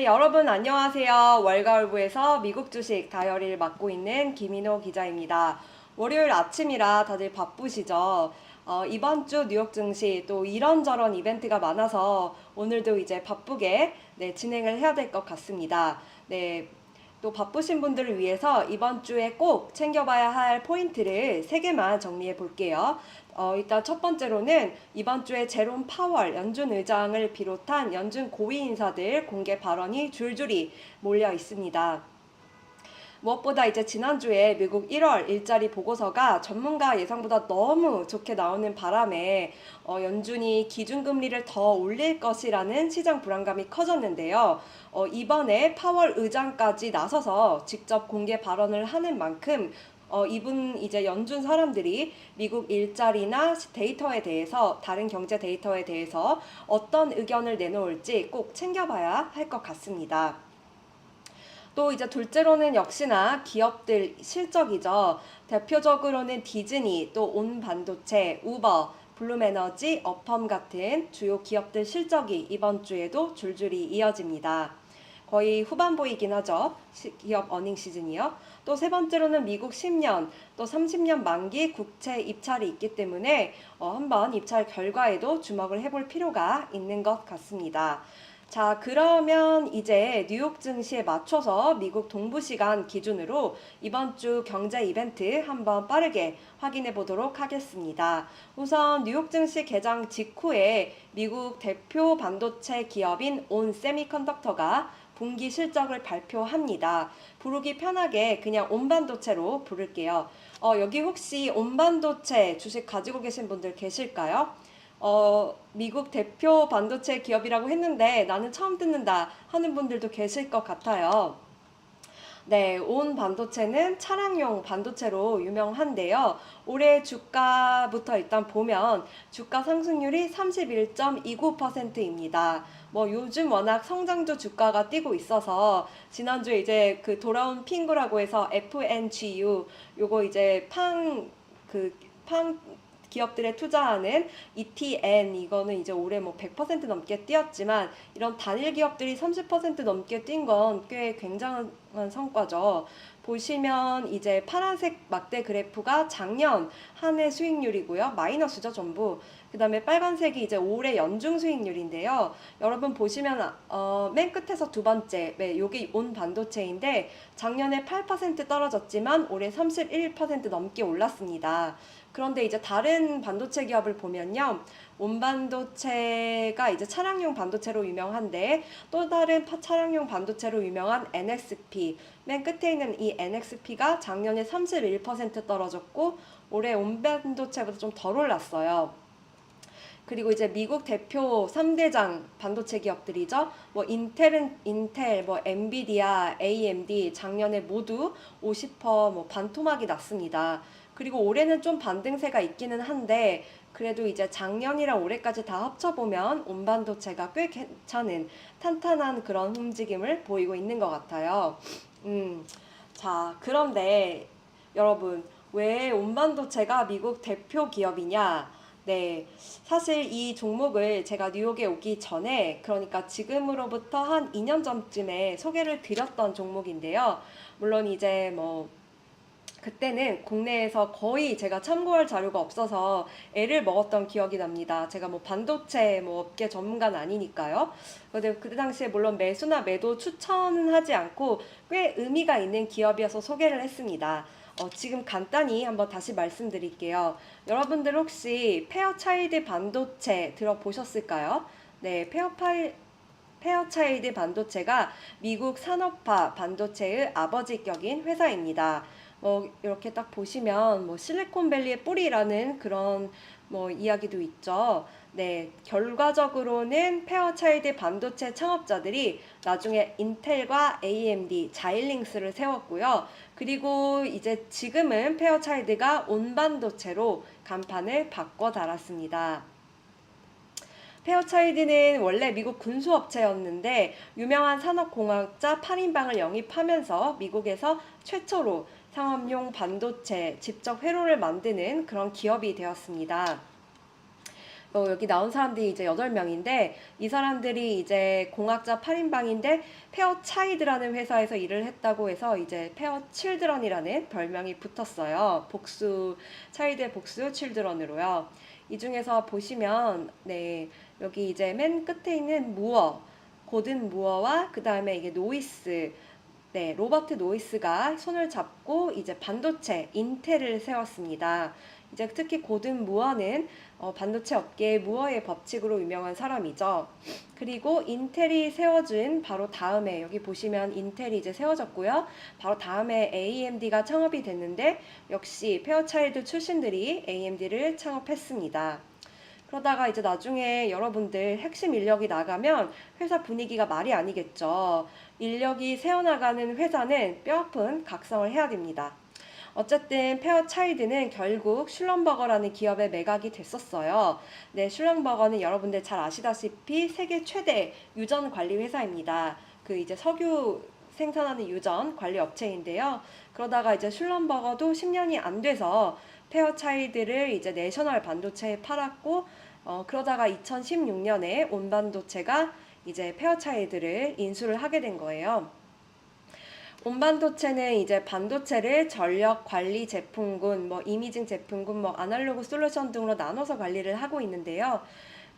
네, 여러분 안녕하세요. 월가을부에서 미국 주식 다이어리를 맡고 있는 김인호 기자입니다. 월요일 아침이라 다들 바쁘시죠? 어, 이번 주 뉴욕 증시 또 이런저런 이벤트가 많아서 오늘도 이제 바쁘게 네, 진행을 해야 될 것 같습니다. 네, 또 바쁘신 분들을 위해서 이번 주에 꼭 챙겨봐야 할 포인트를 세 개만 정리해 볼게요. 어, 일단 첫 번째로는 이번 주에 제롬 파월 연준 의장을 비롯한 연준 고위 인사들 공개 발언이 줄줄이 몰려 있습니다. 무엇보다 이제 지난주에 미국 1월 일자리 보고서가 전문가 예상보다 너무 좋게 나오는 바람에 어, 연준이 기준금리를 더 올릴 것이라는 시장 불안감이 커졌는데요. 어, 이번에 파월 의장까지 나서서 직접 공개 발언을 하는 만큼 어, 이분 이제 연준 사람들이 미국 일자리나 데이터에 대해서 다른 경제 데이터에 대해서 어떤 의견을 내놓을지 꼭 챙겨봐야 할 것 같습니다. 또 이제 둘째로는 역시나 기업들 실적이죠. 대표적으로는 디즈니, 또 온 반도체, 우버, 블룸에너지, 어펌 같은 주요 기업들 실적이 이번 주에도 줄줄이 이어집니다. 거의 후반부이긴 하죠. 시- 기업 어닝 시즌이요. 또 세 번째로는 미국 10년, 또 30년 만기 국채 입찰이 있기 때문에 어, 한번 입찰 결과에도 주목을 해볼 필요가 있는 것 같습니다. 자, 그러면 이제 뉴욕 증시에 맞춰서 미국 동부 시간 기준으로 이번 주 경제 이벤트 한번 빠르게 확인해 보도록 하겠습니다. 우선 뉴욕 증시 개장 직후에 미국 대표 반도체 기업인 온 세미컨덕터가 분기 실적을 발표합니다. 부르기 편하게 그냥 온 반도체로 부를게요. 어, 여기 혹시 온 반도체 주식 가지고 계신 분들 계실까요? 어, 미국 대표 반도체 기업이라고 했는데 나는 처음 듣는다 하는 분들도 계실 것 같아요. 네, 온 반도체는 차량용 반도체로 유명한데요. 올해 주가부터 일단 보면 주가 상승률이 31.29%입니다. 뭐 요즘 워낙 성장주 주가가 뛰고 있어서 지난주에 이제 그 돌아온 핑구라고 해서 FNGU 요거 이제 팡그 팡 기업들에 투자하는 ETN 이거는 이제 올해 뭐 100% 넘게 뛰었지만 이런 단일 기업들이 30% 넘게 뛴 건 꽤 굉장한 성과죠. 보시면 이제 파란색 막대 그래프가 작년 한 해 수익률이고요. 마이너스죠, 전부. 그 다음에 빨간색이 이제 올해 연중 수익률인데요. 여러분 보시면 어, 맨 끝에서 두 번째, 네, 요게 온 반도체인데 작년에 8% 떨어졌지만 올해 31% 넘게 올랐습니다. 그런데 이제 다른 반도체 기업을 보면요. 온 반도체가 이제 차량용 반도체로 유명한데 또 다른 파- 차량용 반도체로 유명한 NXP 맨 끝에 있는 이 NXP가 작년에 31% 떨어졌고 올해 온 반도체보다 좀 덜 올랐어요. 그리고 이제 미국 대표 3대장 반도체 기업들이죠. 뭐 인텔은 인텔, 뭐 엔비디아, AMD 작년에 모두 50%뭐 반토막이 났습니다. 그리고 올해는 좀 반등세가 있기는 한데 그래도 이제 작년이랑 올해까지 다 합쳐보면 온 반도체가 꽤 괜찮은 탄탄한 그런 움직임을 보이고 있는 것 같아요. 음, 자, 그런데 여러분, 왜 온 반도체가 미국 대표 기업이냐? 네, 사실 이 종목을 제가 뉴욕에 오기 전에, 그러니까 지금으로부터 한 2년 전쯤에 소개를 드렸던 종목인데요. 물론 이제 뭐, 그때는 국내에서 거의 제가 참고할 자료가 없어서 애를 먹었던 기억이 납니다. 제가 뭐 반도체 뭐 업계 전문가는 아니니까요. 근데 그 당시에 물론 매수나 매도 추천은 하지 않고 꽤 의미가 있는 기업이어서 소개를 했습니다. 어, 지금 간단히 한번 다시 말씀드릴게요. 여러분들 혹시 페어차일드 반도체 들어보셨을까요? 네, 페어파일 페어차일드 반도체가 미국 산업화 반도체의 아버지 격인 회사입니다. 뭐 이렇게 딱 보시면 뭐 실리콘밸리의 뿌리라는 그런 뭐 이야기도 있죠. 네, 결과적으로는 페어차일드 반도체 창업자들이 나중에 인텔과 AMD, 자일링스를 세웠고요. 그리고 이제 지금은 페어차일드가 온 반도체로 간판을 바꿔 달았습니다. 페어차일드는 원래 미국 군수업체였는데 유명한 산업공학자 8인방을 영입하면서 미국에서 최초로 상업용 반도체 직접 회로를 만드는 그런 기업이 되었습니다. 어, 여기 나온 사람들이 이제 8명인데 이 사람들이 이제 공학자 8인방인데 페어 차이드라는 회사에서 일을 했다고 해서 이제 페어 칠드런이라는 별명이 붙었어요. 복수 차이드의 복수 칠드런으로요. 이 중에서 보시면 네 여기 이제 맨 끝에 있는 무어 고든 무어와 그 다음에 이게 노이스 네, 로버트 노이스가 손을 잡고 이제 반도체 인텔을 세웠습니다. 이제 특히 고든 무어는 어, 반도체 업계의 무어의 법칙으로 유명한 사람이죠. 그리고 인텔이 세워진 바로 다음에 여기 보시면 인텔이 이제 세워졌고요. 바로 다음에 AMD가 창업이 됐는데 역시 페어차일드 출신들이 AMD를 창업했습니다. 그러다가 이제 나중에 여러분들 핵심 인력이 나가면 회사 분위기가 말이 아니겠죠. 인력이 새어나가는 회사는 뼈아픈 각성을 해야 됩니다. 어쨌든 페어 차이드는 결국 슐럼버거라는 기업에 매각이 됐었어요. 네, 슐럼버거는 여러분들 잘 아시다시피 세계 최대 유전 관리 회사입니다. 그 이제 석유 생산하는 유전 관리 업체인데요. 그러다가 이제 슐럼버거도 10년이 안 돼서 페어차이드를 이제 내셔널 반도체에 팔았고 어, 그러다가 2016년에 온반도체가 이제 페어차이드를 인수를 하게 된 거예요. 온반도체는 이제 반도체를 전력 관리 제품군, 뭐 이미징 제품군, 뭐 아날로그 솔루션 등으로 나눠서 관리를 하고 있는데요.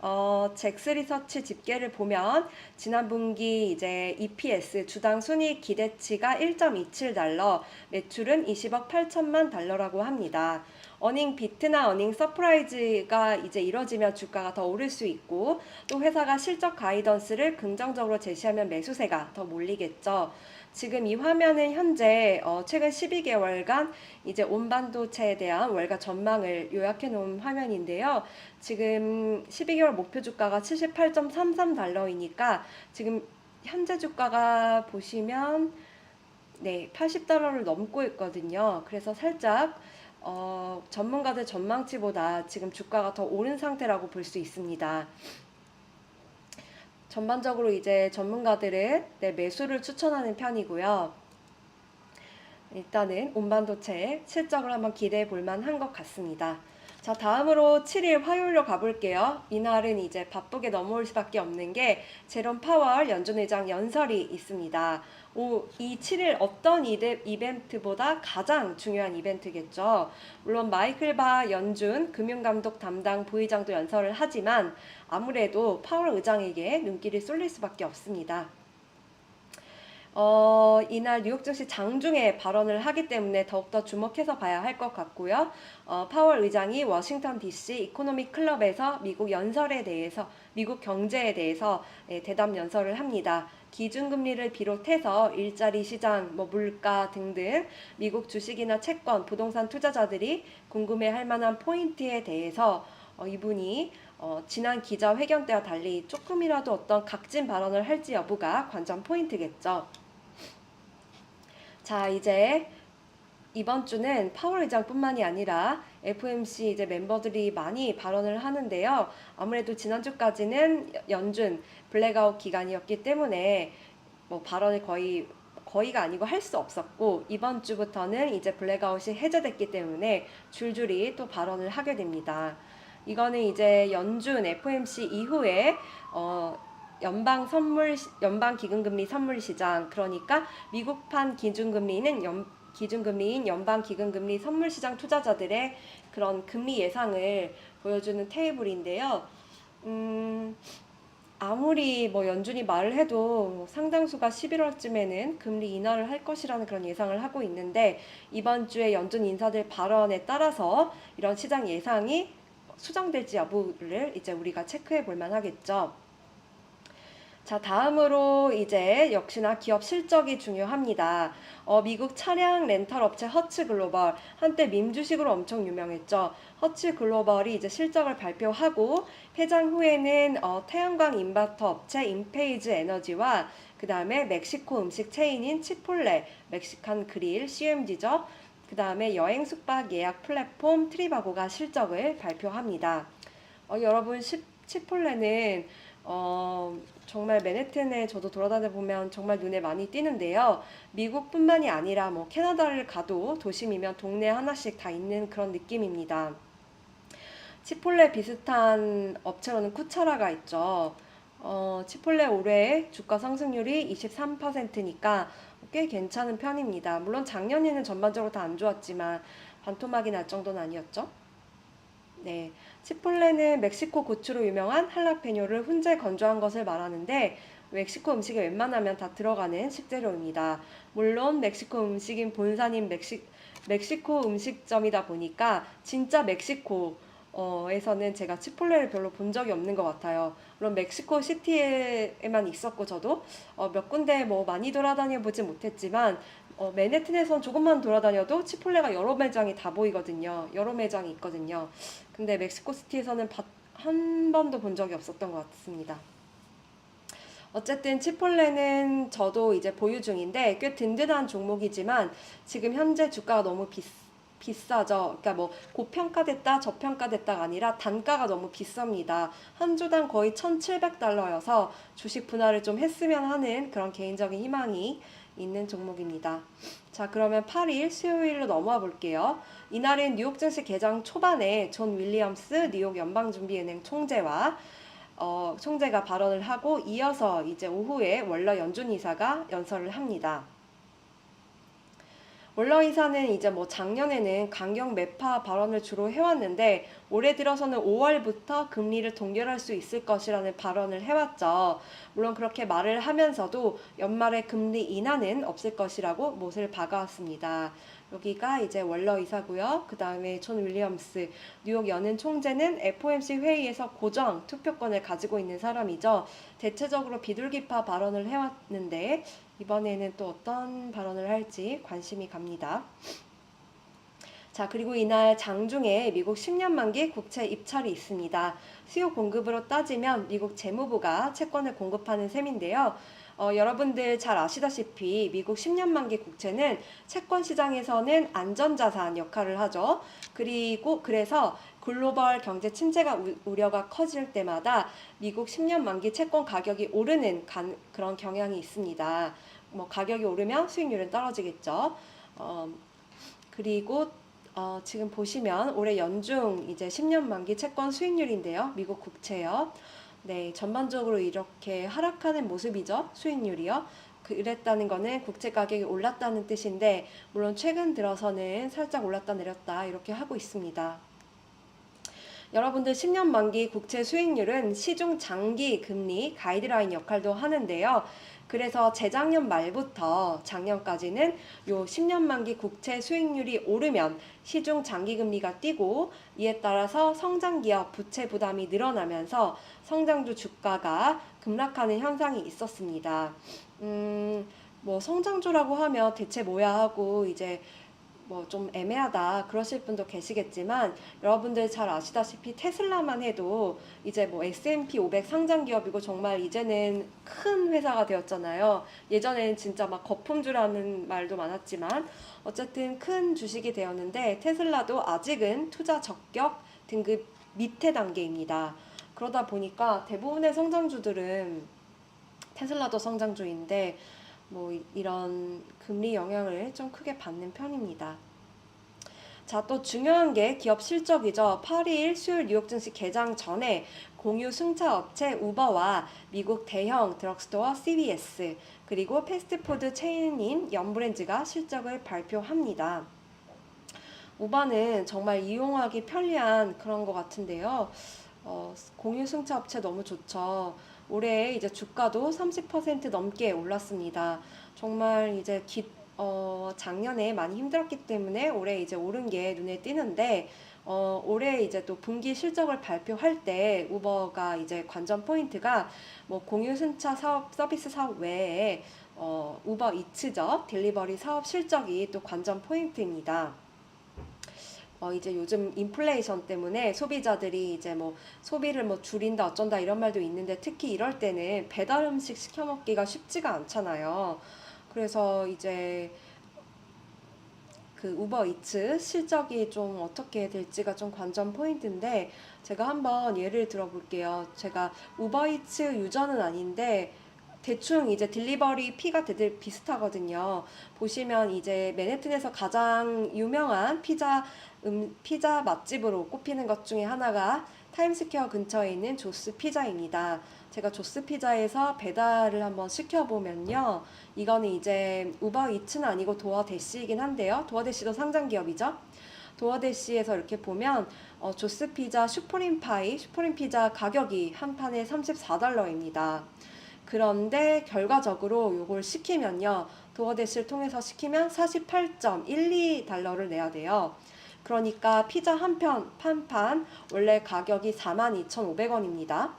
어, 잭스 리서치 집계를 보면 지난 분기 이제 EPS 주당 순이익 기대치가 1.27달러, 매출은 20억 8천만 달러라고 합니다. 어닝 비트나 어닝 서프라이즈가 이제 이뤄지면 주가가 더 오를 수 있고 또 회사가 실적 가이던스를 긍정적으로 제시하면 매수세가 더 몰리겠죠. 지금 이 화면은 현재 어, 최근 12개월간 이제 온반도체에 대한 월가 전망을 요약해 놓은 화면인데요. 지금 12개월 목표 주가가 78.33달러이니까 지금 현재 주가가 보시면 네, 80달러를 넘고 있거든요. 그래서 살짝 어, 전문가들 전망치보다 지금 주가가 더 오른 상태라고 볼 수 있습니다. 전반적으로 이제 전문가들은 네, 매수를 추천하는 편이고요. 일단은 온반도체 실적을 한번 기대해 볼 만한 것 같습니다. 자, 다음으로 7일 화요일로 가볼게요. 이날은 이제 바쁘게 넘어올 수밖에 없는 게 제롬 파월 연준 의장 연설이 있습니다. 오, 이 7일 어떤 이데, 이벤트보다 가장 중요한 이벤트겠죠. 물론 마이클 바 연준 금융감독 담당 부의장도 연설을 하지만 아무래도 파월 의장에게 눈길이 쏠릴 수밖에 없습니다. 어, 이날 뉴욕 증시 장중에 발언을 하기 때문에 더욱더 주목해서 봐야 할 것 같고요. 어, 파월 의장이 워싱턴 DC 이코노미 클럽에서 미국 연설에 대해서 미국 경제에 대해서 예, 대담 연설을 합니다. 기준금리를 비롯해서 일자리 시장, 뭐 물가 등등 미국 주식이나 채권, 부동산 투자자들이 궁금해할 만한 포인트에 대해서 어, 이분이 어, 지난 기자회견 때와 달리 조금이라도 어떤 각진 발언을 할지 여부가 관전 포인트겠죠. 자, 이제 이번 주는 파월 의장뿐만이 아니라 FMC 이제 멤버들이 많이 발언을 하는데요. 아무래도 지난주까지는 연준 블랙아웃 기간이었기 때문에 뭐 발언을 거의 거의가 아니고 할 수 없었고 이번 주부터는 이제 블랙아웃이 해제됐기 때문에 줄줄이 또 발언을 하게 됩니다. 이거는 이제 연준 FMC 이후에 어 연방 선물 연방 기금금리 선물 시장 그러니까 미국판 기준금리는 연 기준금리인 연방 기금금리 선물 시장 투자자들의 그런 금리 예상을 보여주는 테이블인데요. 음, 아무리 뭐 연준이 말을 해도 상당수가 11월쯤에는 금리 인하를 할 것이라는 그런 예상을 하고 있는데 이번 주에 연준 인사들 발언에 따라서 이런 시장 예상이 수정될지 여부를 이제 우리가 체크해 볼 만하겠죠. 자, 다음으로 이제 역시나 기업 실적이 중요합니다. 어, 미국 차량 렌탈 업체 허츠 글로벌 한때 밈 주식으로 엄청 유명했죠. 허츠 글로벌이 이제 실적을 발표하고 폐장 후에는 어, 태양광 인버터 업체 인페이즈 에너지와 그 다음에 멕시코 음식 체인인 치폴레, 멕시칸 그릴, CMG죠. 그 다음에 여행 숙박 예약 플랫폼 트리바고가 실적을 발표합니다. 어, 여러분 치, 치폴레는 어, 정말 맨해튼에 저도 돌아다녀 보면 정말 눈에 많이 띄는데요. 미국뿐만이 아니라 뭐 캐나다를 가도 도심이면 동네 하나씩 다 있는 그런 느낌입니다. 치폴레 비슷한 업체로는 쿠차라가 있죠. 어, 치폴레 올해 주가 상승률이 23%니까 꽤 괜찮은 편입니다. 물론 작년에는 전반적으로 다 안 좋았지만 반토막이 날 정도는 아니었죠. 네. 치폴레는 멕시코 고추로 유명한 할라페뇨를 훈제 건조한 것을 말하는데 멕시코 음식에 웬만하면 다 들어가는 식재료입니다. 물론 멕시코 음식인 본산인 멕시, 멕시코 음식점이다 보니까 진짜 멕시코 어에서는 제가 치폴레를 별로 본 적이 없는 것 같아요. 물론 멕시코 시티에만 있었고 저도 어, 몇 군데 뭐 많이 돌아다녀 보지 못했지만 어, 맨해튼에선 조금만 돌아다녀도 치폴레가 여러 매장이 다 보이거든요. 여러 매장이 있거든요. 근데 멕시코 시티에서는 바- 한 번도 본 적이 없었던 것 같습니다. 어쨌든 치폴레는 저도 이제 보유 중인데 꽤 든든한 종목이지만 지금 현재 주가가 너무 비, 비싸죠. 그러니까 뭐 고평가됐다, 저평가됐다가 아니라 단가가 너무 비쌉니다. 한 주당 거의 1,700달러여서 주식 분할을 좀 했으면 하는 그런 개인적인 희망이 있는 종목입니다. 자, 그러면 8일 수요일로 넘어와 볼게요. 이날은 뉴욕 증시 개장 초반에 존 윌리엄스 뉴욕 연방준비은행 총재와 어, 총재가 발언을 하고 이어서 이제 오후에 월러 연준 이사가 연설을 합니다. 월러 이사는 이제 뭐 작년에는 강경 매파 발언을 주로 해왔는데 올해 들어서는 5월부터 금리를 동결할 수 있을 것이라는 발언을 해왔죠. 물론 그렇게 말을 하면서도 연말에 금리 인하는 없을 것이라고 못을 박아왔습니다. 여기가 이제 월러 이사고요. 그 다음에 존 윌리엄스 뉴욕 연은 총재는 FOMC 회의에서 고정 투표권을 가지고 있는 사람이죠. 대체적으로 비둘기파 발언을 해왔는데 이번에는 또 어떤 발언을 할지 관심이 갑니다. 자, 그리고 이날 장중에 미국 10년 만기 국채 입찰이 있습니다. 수요 공급으로 따지면 미국 재무부가 채권을 공급하는 셈인데요. 어, 여러분들 잘 아시다시피 미국 10년 만기 국채는 채권 시장에서는 안전자산 역할을 하죠. 그리고 그래서 글로벌 경제 침체가 우, 우려가 커질 때마다 미국 10년 만기 채권 가격이 오르는 간, 그런 경향이 있습니다. 뭐 가격이 오르면 수익률은 떨어지겠죠. 어, 그리고 어, 지금 보시면 올해 연중 이제 10년 만기 채권 수익률인데요. 미국 국채요. 네, 전반적으로 이렇게 하락하는 모습이죠. 수익률이요. 그랬다는 거는 국채 가격이 올랐다는 뜻인데 물론 최근 들어서는 살짝 올랐다 내렸다 이렇게 하고 있습니다. 여러분들 10년 만기 국채 수익률은 시중 장기 금리 가이드라인 역할도 하는데요. 그래서 재작년 말부터 작년까지는 요 10년 만기 국채 수익률이 오르면 시중 장기 금리가 뛰고 이에 따라서 성장 기업 부채 부담이 늘어나면서 성장주 주가가 급락하는 현상이 있었습니다. 음, 뭐 성장주라고 하면 대체 뭐야 하고 이제 뭐 좀 애매하다 그러실 분도 계시겠지만 여러분들 잘 아시다시피 테슬라만 해도 이제 뭐 S&P 500 상장 기업이고 정말 이제는 큰 회사가 되었잖아요. 예전에는 진짜 막 거품주라는 말도 많았지만 어쨌든 큰 주식이 되었는데 테슬라도 아직은 투자 적격 등급 밑에 단계입니다. 그러다 보니까 대부분의 성장주들은 테슬라도 성장주인데 뭐 이- 이런 금리 영향을 좀 크게 받는 편입니다. 자, 또 중요한 게 기업 실적이죠. 8일 수요일 뉴욕 증시 개장 전에 공유 승차 업체 우버와 미국 대형 드럭스토어 CVS 그리고 패스트푸드 체인인 연브랜즈가 실적을 발표합니다. 우버는 정말 이용하기 편리한 그런 것 같은데요. 어, 공유 승차 업체 너무 좋죠. 올해 이제 주가도 30% 넘게 올랐습니다. 정말 이제 기, 어, 작년에 많이 힘들었기 때문에 올해 이제 오른 게 눈에 띄는데 어, 올해 이제 또 분기 실적을 발표할 때 우버가 이제 관전 포인트가 뭐 공유 승차 사업 서비스 사업 외에 어, 우버 이츠죠 딜리버리 사업 실적이 또 관전 포인트입니다. 어, 이제 요즘 인플레이션 때문에 소비자들이 이제 뭐 소비를 뭐 줄인다 어쩐다 이런 말도 있는데 특히 이럴 때는 배달 음식 시켜 먹기가 쉽지가 않잖아요. 그래서 이제 그 우버 이츠 실적이 좀 어떻게 될지가 좀 관전 포인트인데 제가 한번 예를 들어 볼게요. 제가 우버 이츠 유저는 아닌데 대충 이제 딜리버리 피가 되게 비슷하거든요. 보시면 이제 맨해튼에서 가장 유명한 피자 음, 피자 맛집으로 꼽히는 것 중에 하나가 타임스퀘어 근처에 있는 조스 피자입니다. 제가 조스 피자에서 배달을 한번 시켜보면요. 이거는 이제 우버 이츠는 아니고 도어대시이긴 한데요. 도어대시도 상장 기업이죠. 도어대시에서 이렇게 보면 어, 조스 피자 슈프림 파이, 슈프림 피자 가격이 한 판에 34달러입니다. 그런데 결과적으로 이걸 시키면요. 도어대시를 통해서 시키면 48.12달러를 내야 돼요. 그러니까 피자 한 편, 한 판, 원래 가격이 42,500원입니다.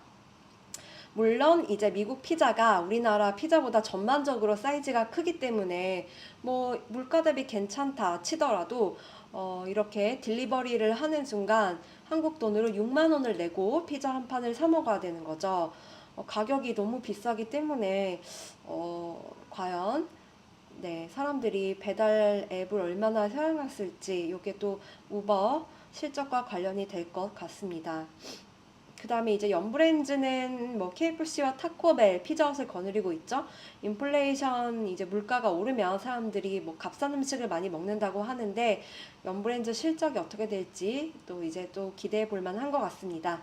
물론 이제 미국 피자가 우리나라 피자보다 전반적으로 사이즈가 크기 때문에 뭐 물가 대비 괜찮다 치더라도 어 이렇게 딜리버리를 하는 순간 한국 돈으로 6만 원을 내고 피자 한 판을 사 먹어야 되는 거죠. 어 가격이 너무 비싸기 때문에 어 과연 네, 사람들이 배달 앱을 얼마나 사용했을지 이게 또 우버 실적과 관련이 될 것 같습니다. 그 다음에 이제 연브랜즈는 뭐 KFC와 타코벨, 피자헛을 거느리고 있죠. 인플레이션 이제 물가가 오르면 사람들이 뭐 값싼 음식을 많이 먹는다고 하는데 연브랜즈 실적이 어떻게 될지 또 이제 또 기대해 볼 만한 것 같습니다.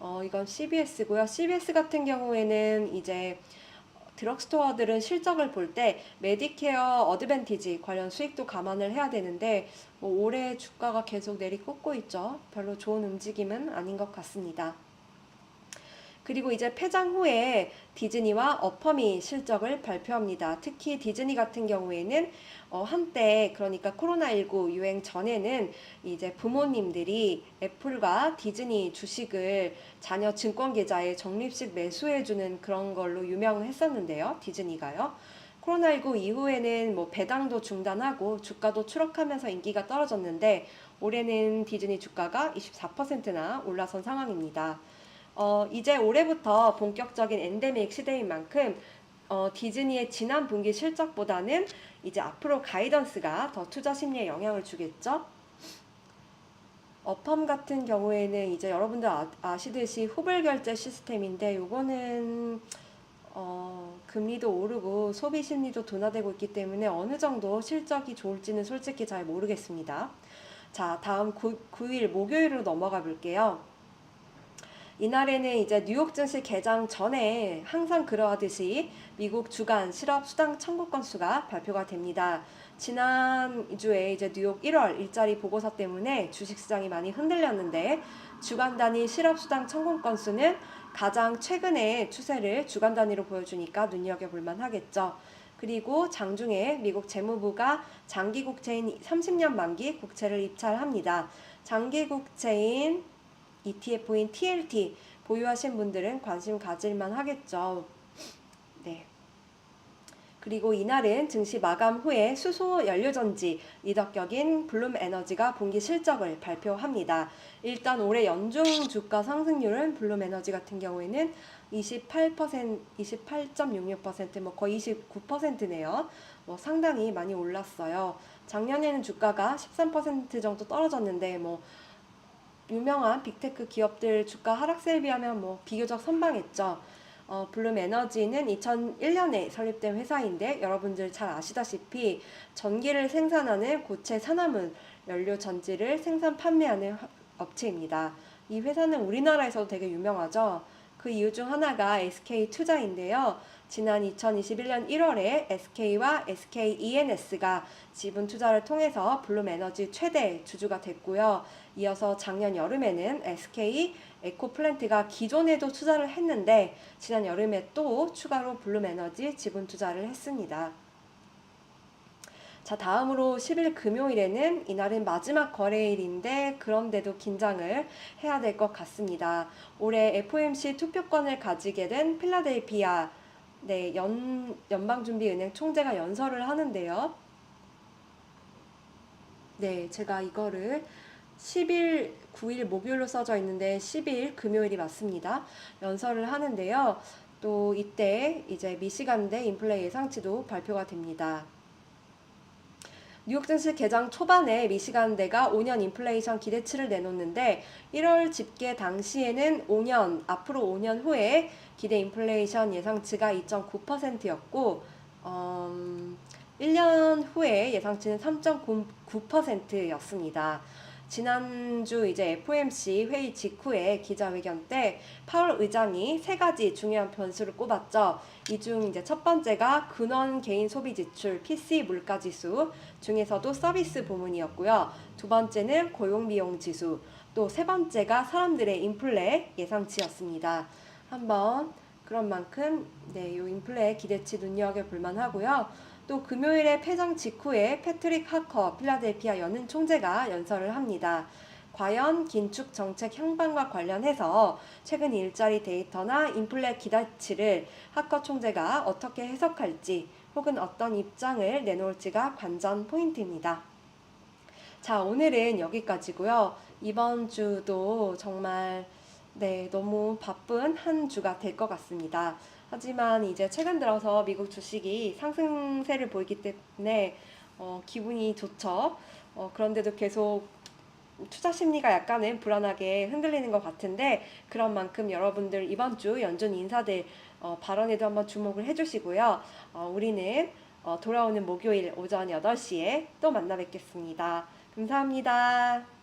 어, 이건 CBS고요. CBS 같은 경우에는 이제 드럭스토어들은 실적을 볼 때 메디케어 어드밴티지 관련 수익도 감안을 해야 되는데 뭐 올해 주가가 계속 내리꽂고 있죠. 별로 좋은 움직임은 아닌 것 같습니다. 그리고 이제 폐장 후에 디즈니와 어펌이 실적을 발표합니다. 특히 디즈니 같은 경우에는 어, 한때 그러니까 코로나19 유행 전에는 이제 부모님들이 애플과 디즈니 주식을 자녀 증권 계좌에 적립식 매수해주는 그런 걸로 유명했었는데요. 디즈니가요. 코로나19 이후에는 뭐 배당도 중단하고 주가도 추락하면서 인기가 떨어졌는데 올해는 디즈니 주가가 24%나 올라선 상황입니다. 어, 이제 올해부터 본격적인 엔데믹 시대인 만큼 어, 디즈니의 지난 분기 실적보다는 이제 앞으로 가이던스가 더 투자 심리에 영향을 주겠죠. 어펌 같은 경우에는 이제 여러분들 아, 시듯이 후불 결제 시스템인데 요거는 어, 금리도 오르고 소비 심리도 둔화되고 있기 때문에 어느 정도 실적이 좋을지는 솔직히 잘 모르겠습니다. 자, 다음 9, 9일 목요일로 넘어가 볼게요. 이날에는 이제 뉴욕 증시 개장 전에 항상 그러하듯이 미국 주간 실업 수당 청구 건수가 발표가 됩니다. 지난 주에 이제 뉴욕 1월 일자리 보고서 때문에 주식 시장이 많이 흔들렸는데 주간 단위 실업 수당 청구 건수는 가장 최근의 추세를 주간 단위로 보여주니까 눈여겨볼 만하겠죠. 그리고 장중에 미국 재무부가 장기 국채인 30년 만기 국채를 입찰합니다. 장기 국채인 ETF인 TLT 보유하신 분들은 관심 가질만 하겠죠. 네. 그리고 이날은 증시 마감 후에 수소 연료전지 이덕격인 블룸 에너지가 분기 실적을 발표합니다. 일단 올해 연중 주가 상승률은 블룸 에너지 같은 경우에는 28%, 28.66%뭐 거의 29%네요. 뭐 상당히 많이 올랐어요. 작년에는 주가가 13% 정도 떨어졌는데 뭐 유명한 빅테크 기업들 주가 하락세에 비하면 뭐 비교적 선방했죠. 어, 블룸 에너지는 2001년에 설립된 회사인데 여러분들 잘 아시다시피 전기를 생산하는 고체 산화물 연료 전지를 생산 판매하는 업체입니다. 이 회사는 우리나라에서도 되게 유명하죠. 그 이유 중 하나가 SK 투자인데요. 지난 2021년 1월에 SK와 SKENS가 지분 투자를 통해서 블룸 에너지 최대 주주가 됐고요. 이어서 작년 여름에는 SK 에코플랜트가 기존에도 투자를 했는데 지난 여름에 또 추가로 블룸 에너지 지분 투자를 했습니다. 자, 다음으로 10일 금요일에는 이날은 마지막 거래일인데 그런데도 긴장을 해야 될 것 같습니다. 올해 FOMC 투표권을 가지게 된 필라델피아 네, 연, 연방준비은행 총재가 연설을 하는데요. 네, 제가 이거를 10일, 9일 목요일로 써져 있는데 10일 금요일이 맞습니다. 연설을 하는데요. 또 이때 이제 미시간대 인플레 예상치도 발표가 됩니다. 뉴욕 증시 개장 초반에 미시간대가 5년 인플레이션 기대치를 내놓는데 1월 집계 당시에는 5년 앞으로 5년 후에 기대 인플레이션 예상치가 2.9%였고 음, 1년 후에 예상치는 3.9%였습니다. 지난주 이제 FOMC 회의 직후에 기자회견 때 파월 의장이 세 가지 중요한 변수를 꼽았죠. 이 중 이제 첫 번째가 근원 개인 소비 지출 PC 물가 지수 중에서도 서비스 부문이었고요. 두 번째는 고용 비용 지수, 또 세 번째가 사람들의 인플레 예상치였습니다. 한번 그런 만큼 네, 요 인플레 기대치 눈여겨 볼 만 하고요. 또 금요일에 폐장 직후에 패트릭 하커 필라델피아 연은 총재가 연설을 합니다. 과연 긴축 정책 향방과 관련해서 최근 일자리 데이터나 인플레 기대치를 하커 총재가 어떻게 해석할지 혹은 어떤 입장을 내놓을지가 관전 포인트입니다. 자, 오늘은 여기까지고요. 이번 주도 정말 네, 너무 바쁜 한 주가 될 것 같습니다. 하지만 이제 최근 들어서 미국 주식이 상승세를 보이기 때문에 어, 기분이 좋죠. 어, 그런데도 계속 투자 심리가 약간은 불안하게 흔들리는 것 같은데 그런 만큼 여러분들 이번 주 연준 인사들 어, 발언에도 한번 주목을 해주시고요. 어, 우리는 어, 돌아오는 목요일 오전 8시에 또 만나 뵙겠습니다. 감사합니다.